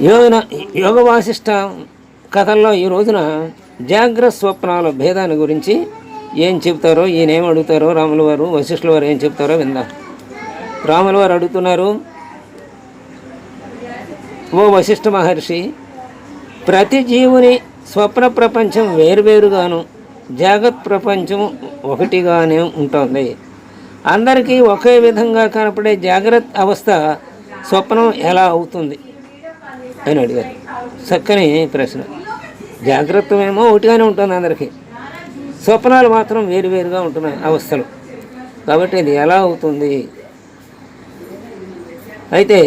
యోగన యోగ వాసిష్ట కథల్లో ఈ రోజున జాగ్రత్త స్వప్నాల భేదాన్ని గురించి ఏం చెప్తారో ఈయన ఏం అడుగుతారో రాముల వారు వశిష్ఠుల వారు ఏం చెప్తారో విందాం. రాముల వారు అడుగుతున్నారు ఓ వశిష్ఠ మహర్షి ప్రతి జీవుని స్వప్న ప్రపంచం వేరువేరుగాను జాగ్రత్త ప్రపంచం ఒకటిగానే ఉంటుంది. అందరికీ ఒకే విధంగా కనపడే జాగ్రత్త అవస్థ స్వప్నం ఎలా అవుతుంది? అని అడిగారు. చక్కని ప్రశ్న. జాగ్రత్తమేమో ఒకటిగానే ఉంటుంది అందరికీ. స్వప్నాలు మాత్రం వేరువేరుగా ఉంటున్నాయి అవస్థలు. కాబట్టి ఇది ఎలా అవుతుంది? అయితే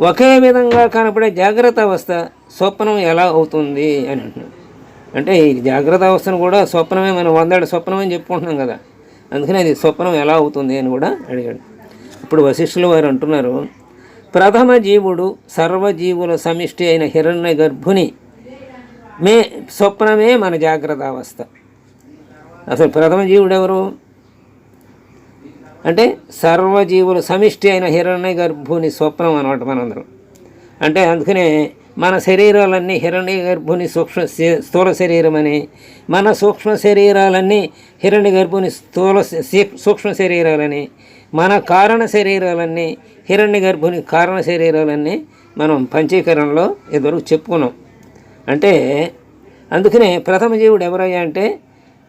ఒకే విధంగా కనపడే జాగ్రత్త అవస్థ స్వప్నం ఎలా అవుతుంది అని అంటున్నాడు. అంటే ఈ జాగ్రత్త అవస్థను కూడా స్వప్నమే మనం వందేళ్ళ స్వప్నం అని చెప్పుకుంటున్నాం కదా. అందుకని అది స్వప్నం ఎలా అవుతుంది అని కూడా అడిగాడు. ఇప్పుడు వశిష్ఠులు వారు అంటున్నారు ప్రథమ జీవుడు సర్వజీవుల సమిష్టి అయిన హిరణ్య గర్భుని. మే స్వప్నమే మన జాగ్రత్త అవస్థ. అసలు ప్రథమ జీవుడు ఎవరు? అంటే సర్వజీవుల సమిష్టి అయిన హిరణ్య గర్భుని స్వప్నం అనమాట మనందరం. అంటే అందుకనే మన శరీరాలన్నీ హిరణ్య గర్భుని సూక్ష్మ స్థూల శరీరం అని మన సూక్ష్మ శరీరాలన్నీ హిరణ్య గర్భుని స్థూల సూక్ష్మ శరీరాలని మన కారణ శరీరాలన్నీ హిరణ్య గర్భుని కారణ శరీరాలన్నీ మనం పంచీకరణలో ఇదివరకు చెప్పుకున్నాం. అంటే అందుకనే ప్రథమ జీవుడు ఎవరయ్యా అంటే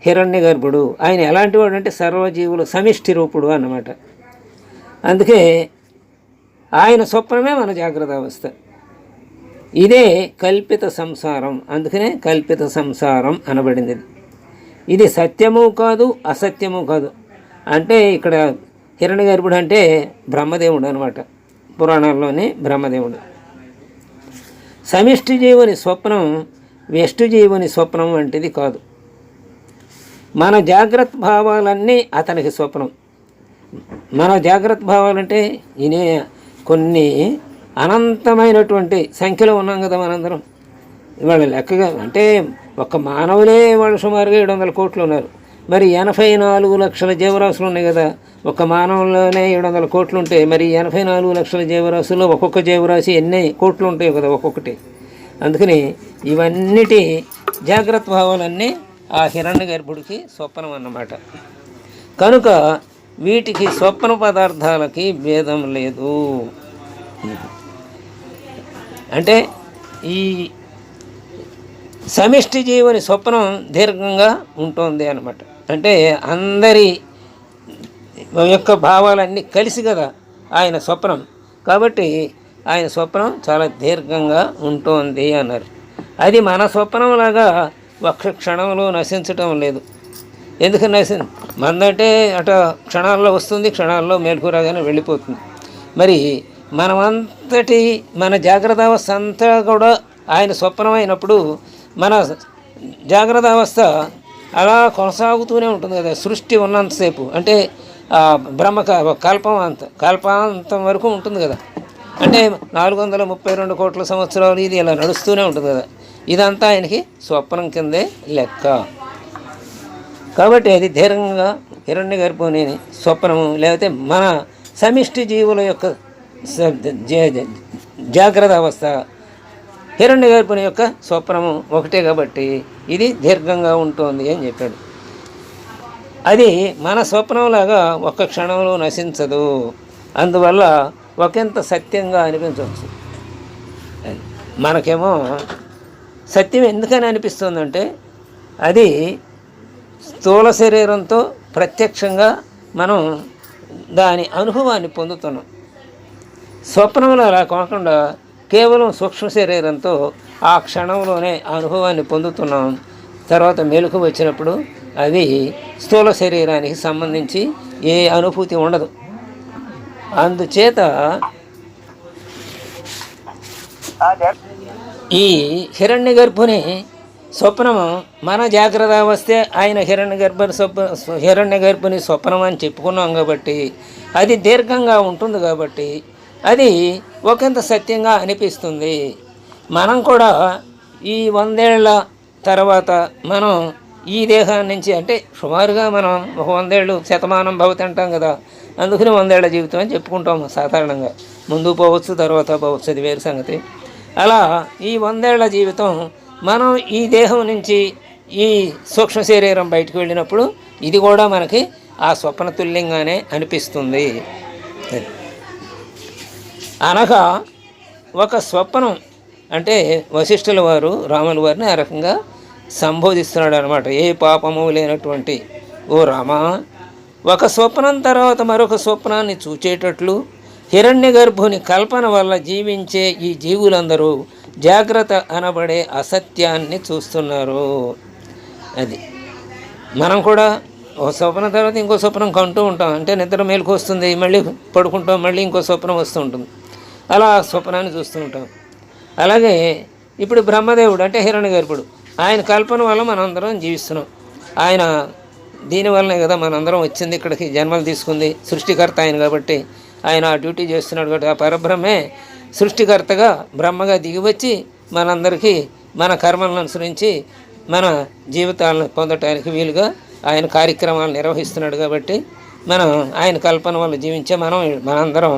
హిరణ్య గర్భుడు. ఆయన ఎలాంటి వాడు అంటే సర్వజీవులు సమిష్టి రూపుడు అన్నమాట. అందుకే ఆయన స్వప్నమే మన జాగ్రత్త అవస్థ. ఇదే కల్పిత సంసారం. అందుకనే కల్పిత సంసారం అనబడింది. ఇది. సత్యము కాదు అసత్యము కాదు. అంటే ఇక్కడ హిరణ్య గర్భుడు అంటే బ్రహ్మదేవుడు అనమాట పురాణాల్లోని బ్రహ్మదేవుడు. సమిష్టి జీవుని స్వప్నం వ్యష్టి జీవుని స్వప్నం వంటిది కాదు. మన జాగ్రత్త భావాలన్నీ అతనికి స్వప్నం. మన జాగ్రత్త భావాలంటే ఈయన కొన్ని అనంతమైనటువంటి సంఖ్యలో ఉన్నాం కదా మనందరం. ఇవాళ లెక్కగా అంటే ఒక మానవులే వాళ్ళు సుమారుగా ఏడు వందల కోట్లు ఉన్నారు. మరి ఎనభై నాలుగు లక్షల జీవరాశులు ఉన్నాయి కదా. ఒక మానవంలోనే ఏడు వందల కోట్లు ఉంటాయి మరి ఎనభై నాలుగు లక్షల జీవరాశుల్లో ఒక్కొక్క జీవరాశి ఎన్ని కోట్లు ఉంటాయి కదా ఒక్కొక్కటి. అందుకని ఇవన్నిటి జాగ్రత్త భావాలన్నీ ఆ హిరణ్య గర్భుడికి స్వప్నం అన్నమాట. కనుక వీటికి స్వప్న పదార్థాలకి భేదం లేదు. అంటే ఈ సమిష్టి జీవుని స్వప్నం దీర్ఘంగా ఉంటుంది అనమాట అంటే అందరి యొక్క భావాలన్నీ కలిసి కదా ఆయన స్వప్నం. కాబట్టి ఆయన స్వప్నం చాలా దీర్ఘంగా ఉంటుంది అన్నారు. అది మన స్వప్నంలాగా ఒక్క క్షణంలో నశించటం లేదు. ఎందుకు నశి? మందంటే అట క్షణాల్లో వస్తుంది క్షణాల్లో మేలుకు రాగానే వెళ్ళిపోతుంది. మరి మనమంతటి మన జాగ్రత్త అవస్థ అంతా కూడా ఆయన స్వప్నం అయినప్పుడు మన జాగ్రత్త అవస్థ అలా కొనసాగుతూనే ఉంటుంది కదా సృష్టి ఉన్నంతసేపు అంటే బ్రహ్మ క- కల్పం అంత కల్పాంతం వరకు ఉంటుంది కదా. అంటే నాలుగు వందల ముప్పై రెండు కోట్ల సంవత్సరాలు ఇది ఇలా నడుస్తూనే ఉంటుంది కదా. ఇదంతా ఆయనకి స్వప్నం కిందే లెక్క. కాబట్టి అది దీర్ఘంగా హిరణ్య గర్భుని స్వప్నము లేకపోతే మన సమిష్టి జీవుల యొక్క జాగ్రత్త అవస్థ హిరణ్య గర్భుని యొక్క స్వప్నము ఒకటే కాబట్టి ఇది దీర్ఘంగా ఉంటుంది అని చెప్పాడు. అది మన స్వప్నంలాగా ఒక్క క్షణంలో నశించదు. అందువల్ల ఒకంత సత్యంగా అనిపించవచ్చు. మనకేమో సత్యం ఎందుకని అనిపిస్తుందంటే అది స్థూల శరీరంతో ప్రత్యక్షంగా మనం దాని అనుభవాన్ని పొందుతున్నాం. స్వప్నంలో అలా కాకుండా కేవలం సూక్ష్మ శరీరంతో ఆ క్షణంలోనే అనుభవాన్ని పొందుతున్నాం. తర్వాత మెలకు వచ్చినప్పుడు అది స్థూల శరీరానికి సంబంధించి ఏ అనుభూతి ఉండదు. అందుచేత ఈ హిరణ్య గర్భుని స్వప్నము మన జాగ్రత్త వస్తే ఆయన హిరణ్య గర్భ స్వప్న హిరణ్య గర్భుని స్వప్నం అని చెప్పుకున్నాం కాబట్టి అది దీర్ఘంగా ఉంటుంది కాబట్టి అది ఒకంత సత్యంగా అనిపిస్తుంది. మనం కూడా ఈ వందేళ్ళ తర్వాత మనం ఈ దేహం నుంచి అంటే సుమారుగా మనం ఒక వందేళ్ళు శతమానం భవతి అంటాం కదా అందుకని వందేళ్ళ జీవితం అని చెప్పుకుంటాం సాధారణంగా. ముందు పోవచ్చు తర్వాత పోవచ్చు అది వేరు సంగతి. అలా ఈ వందేళ్ళ జీవితం మనం ఈ దేహం నుంచి ఈ సూక్ష్మ శరీరం బయటకు వెళ్ళినప్పుడు ఇది కూడా మనకి ఆ స్వప్న తుల్యంగానే అనిపిస్తుంది. అది. అనగా ఒక స్వప్నం. అంటే వశిష్ఠుల వారు రాముల వారిని ఆ రకంగా సంబోధిస్తున్నాడు అనమాట ఏ పాపము లేనటువంటి ఓ రామా ఒక స్వప్నం తర్వాత మరొక స్వప్నాన్ని చూచేటట్లు హిరణ్య గర్భుని కల్పన వల్ల జీవించే ఈ జీవులందరూ జాగ్రత్త అనబడే అసత్యాన్ని చూస్తున్నారు. అది. మనం కూడా ఒక స్వప్నం తర్వాత ఇంకో స్వప్నం కంటూ ఉంటాం. అంటే నిద్ర మేలుకు వస్తుంది మళ్ళీ పడుకుంటాం మళ్ళీ ఇంకో స్వప్నం వస్తూ ఉంటుంది. అలా స్వప్నాన్ని చూస్తూ ఉంటాం. అలాగే ఇప్పుడు బ్రహ్మదేవుడు అంటే హిరణ్య గర్భుడు ఆయన కల్పన వల్ల మనందరం జీవిస్తున్నాం. ఆయన దీనివల్లనే కదా మనందరం వచ్చింది ఇక్కడికి జన్మలు తీసుకుంది సృష్టికర్త ఆయన కాబట్టి ఆయన ఆ డ్యూటీ చేస్తున్నాడు కాబట్టి ఆ పరబ్రహ్మే సృష్టికర్తగా బ్రహ్మగా దిగివచ్చి మనందరికీ మన కర్మలను అనుసరించి మన జీవితాలను పొందటానికి వీలుగా ఆయన కార్యక్రమాలు నిర్వహిస్తున్నాడు కాబట్టి మనం ఆయన కల్పన వల్ల జీవించే మనం మనందరం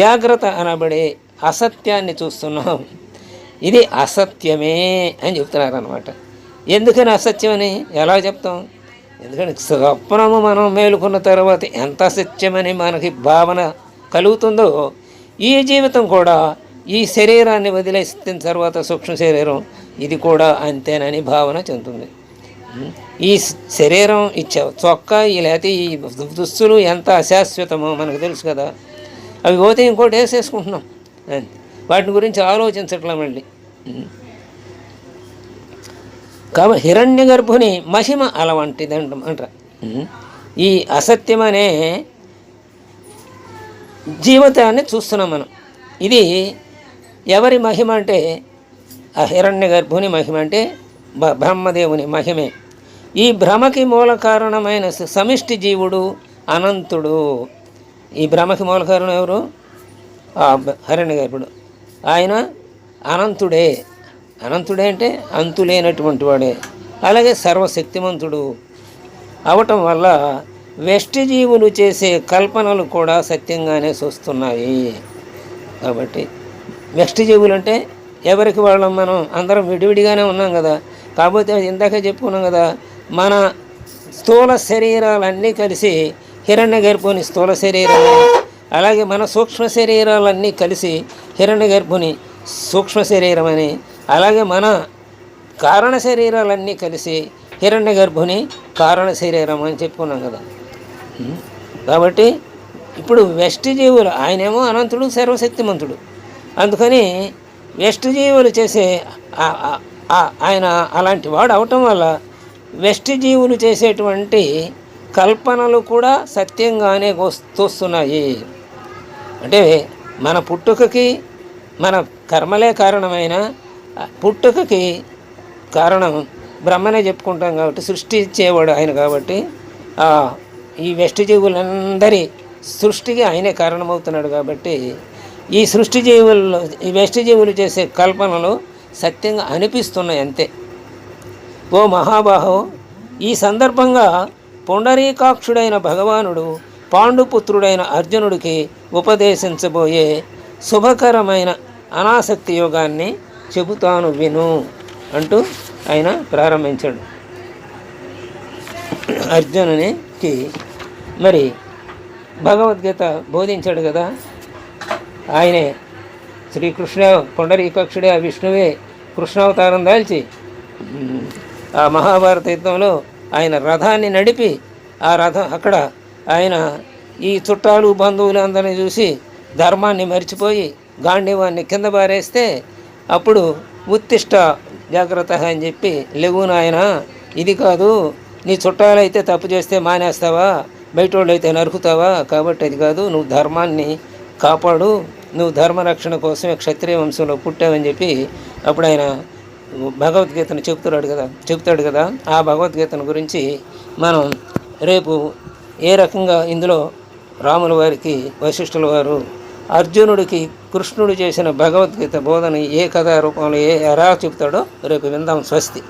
జాగ్రత్త అనబడే అసత్యాన్ని చూస్తున్నాం. ఇది అసత్యమే అని చెప్తున్నారు అనమాట ఎందుకని అసత్యమని? ఎలా చెప్తాం? ఎందుకంటే స్వప్నము మనం మేలుకున్న తర్వాత ఎంత అసత్యమని మనకి భావన కలుగుతుందో ఈ జీవితం కూడా ఈ శరీరాన్ని వదిలేసిన తర్వాత సూక్ష్మ శరీరం ఇది కూడా అంతేనని భావన చెందుతుంది. ఈ శరీరం ఇచ్చే చొక్కా ఈ లేకపోతే ఈ దుస్తులు ఎంత అశాశ్వతమో మనకు తెలుసు కదా. అవి పోతే ఇంకోటి వేసేసుకుంటున్నాం వాటిని వాటి గురించి ఆలోచించట్లే మళ్ళీ. కాబట్టి హిరణ్య గర్భుని మహిమ అలవంటిది అంట ఈ అసత్యం అనే జీవితాన్ని చూస్తున్నాం మనం. ఇది ఎవరి మహిమ అంటే ఆ హిరణ్య గర్భుని మహిమ అంటే బ- బ్రహ్మదేవుని మహిమే. ఈ భ్రమకి మూల కారణమైన సమిష్టి జీవుడు అనంతుడు. ఈ బ్రహ్మకి మూల కారణం ఎవరు? హరణ్య బ- ఇప్పుడు. గర్భుడు ఆయన అనంతుడే. అనంతుడే అంటే అంతులేనటువంటి వాడే. అలాగే సర్వశక్తిమంతుడు. అవటం వల్ల వెష్టి జీవులు చేసే కల్పనలు కూడా సత్యంగానే చూస్తున్నాయి కాబట్టి వెష్టి జీవులు అంటే ఎవరికి వాళ్ళం మనం? అందరం విడివిడిగానే ఉన్నాం కదా. కాకపోతే ఇందాక చెప్పుకున్నాం కదా. మన స్థూల శరీరాలన్నీ కలిసి హిరణ్య గర్భుని స్థూల శరీరం అలాగే మన సూక్ష్మ శరీరాలన్నీ కలిసి హిరణ్య గర్భుని సూక్ష్మ శరీరం అని అలాగే మన కారణ శరీరాలన్నీ కలిసి హిరణ్య గర్భుని కారణ శరీరం అని చెప్పుకున్నాం కదా. కాబట్టి ఇప్పుడు వెస్ట్ జీవులు ఆయనేమో అనంతుడు సర్వశక్తిమంతుడు. అందుకని వెస్ట్ జీవులు చేసే ఆయన అలాంటి వాడు అవటం వల్ల వెస్ట్ జీవులు చేసేటువంటి కల్పనలు కూడా సత్యంగానే వస్- అంటే మన పుట్టుకకి మన కర్మలే కారణమైన పుట్టుకకి కారణం బ్రహ్మనే చెప్పుకుంటాం కాబట్టి సృష్టి ఇచ్చేవాడు ఆయన కాబట్టి ఈ వెస్ట్ జీవులందరి సృష్టికి ఆయనే కారణమవుతున్నాడు కాబట్టి ఈ సృష్టి జీవుల్లో ఈ వెస్ట్ జీవులు చేసే కల్పనలు సత్యంగా అనిపిస్తున్నాయి అంతే. ఓ మహాబాహో ఈ సందర్భంగా పుండరీకాక్షుడైన భగవానుడు పాండుపుత్రుడైన అర్జునుడికి ఉపదేశించబోయే శుభకరమైన అనాసక్తి యోగాన్ని చెబుతాను విను అంటూ ఆయన ప్రారంభించాడు. అర్జునునికి మరి భగవద్గీత బోధించాడు కదా ఆయనే శ్రీకృష్ణ పుండరీకాక్షుడే ఆ విష్ణువే కృష్ణావతారం దాల్చి ఆ మహాభారత యుద్ధంలో ఆయన రథాన్ని నడిపి ఆ రథం అక్కడ ఆయన ఈ చుట్టాలు బంధువులు అందరిని చూసి ధర్మాన్ని మర్చిపోయి గాంధీవాన్ని కింద పారేస్తే అప్పుడు ఉత్తిష్ట జాగ్రత్త అని చెప్పి లేవు నాయన ఇది కాదు. నీ చుట్టాలైతే తప్పు చేస్తే మానేస్తావా? బయట అయితే నరుకుతావా? కాబట్టి అది కాదు. నువ్వు ధర్మాన్ని కాపాడు. నువ్వు ధర్మరక్షణ కోసమే క్షత్రియ వంశంలో పుట్టావని చెప్పి అప్పుడు ఆయన భగవద్గీతను చెప్తున్నాడు కదా చెబుతాడు కదా. ఆ భగవద్గీతను గురించి మనం రేపు ఏ రకంగా ఇందులో రాముల వారికి వశిష్ఠుల వారు అర్జునుడికి కృష్ణుడు చేసిన భగవద్గీత బోధన ఏ కథా రూపంలో ఏ ఎలా చెప్తాడో రేపు విందాం స్వస్తి.